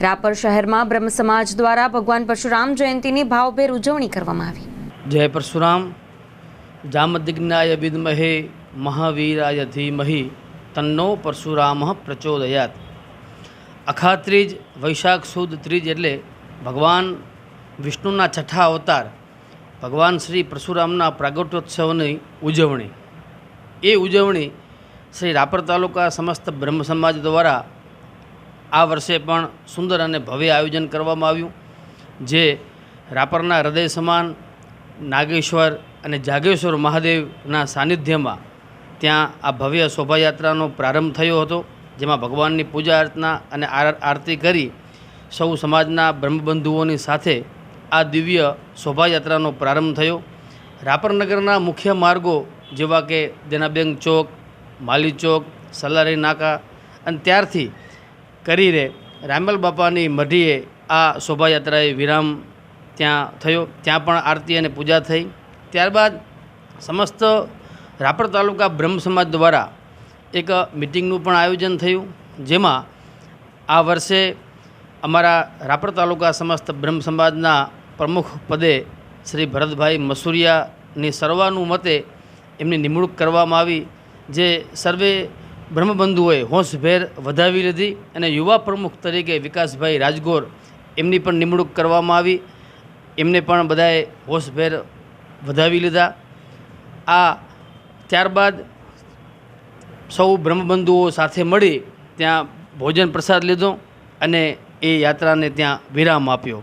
રાપર શહેરમાં બ્રહ્મ સમાજ દ્વારા ભગવાન પરશુરામ જયંતીની ભાવભેર ઉજવણી કરવામાં આવી. જય પરશુરામ. જામદિગ્નાય વિદ્મહે મહાવીરાય ધીમહિ તન્નો પરશુરામ પ્રચોદયાત. અખા ત્રીજ વૈશાખ સુદ ત્રીજ એટલે ભગવાન વિષ્ણુના છઠ્ઠા અવતાર, ભગવાન શ્રી પરશુરામના પ્રાગટ્યોત્સવની ઉજવણી. એ ઉજવણી શ્રી રાપર તાલુકા સમસ્ત બ્રહ્મ સમાજ દ્વારા આ વર્ષે પણ સુંદર અને ભવ્ય આયોજન કરવામાં આવ્યું, જે રાપરના હૃદય સમાન નાગેશ્વર અને જાગેશ્વર મહાદેવના સાનિધ્યમાં ત્યાં આ ભવ્ય શોભાયાત્રાનો પ્રારંભ થયો હતો, જેમાં ભગવાનની પૂજા અર્ચના અને આર- આરતી કરી સૌ સમાજના બ્રહ્મબંધુઓની સાથે આ દિવ્ય શોભાયાત્રાનો પ્રારંભ થયો. રાપરનગરના મુખ્ય માર્ગો જેવા કે દેનાબેંગ ચોક, માલી ચોક, સલારી નાકા અને ત્યારથી કરીને રામલ બાપાની મઢીએ આ શોભાયાત્રાએ વિરામ ત્યાં થયો. ત્યાં પણ આરતી અને પૂજા થઈ. ત્યારબાદ સમસ્ત રાપર તાલુકા બ્રહ્મ સમાજ દ્વારા એક મિટિંગનું પણ આયોજન થયું, જેમાં આ વર્ષે અમારા રાપર તાલુકા સમસ્ત બ્રહ્મ સમાજના પ્રમુખ પદે શ્રી ભરતભાઈ મસુરિયાની સર્વાનુમતે એમની નિમણૂક કરવામાં આવી, જે સર્વે બ્રહ્મબંધુઓએ હોંશભેર વધાવી લીધી અને યુવા પ્રમુખ તરીકે વિકાસભાઈ રાજગોર એમની પણ નિમણૂક કરવામાં આવી. એમને પણ બધાએ હોંશભેર વધાવી લીધા. આ ત્યારબાદ સૌ બ્રહ્મબંધુઓ સાથે મળી ત્યાં ભોજન પ્રસાદ લીધો અને એ યાત્રાને ત્યાં વિરામ આપ્યો.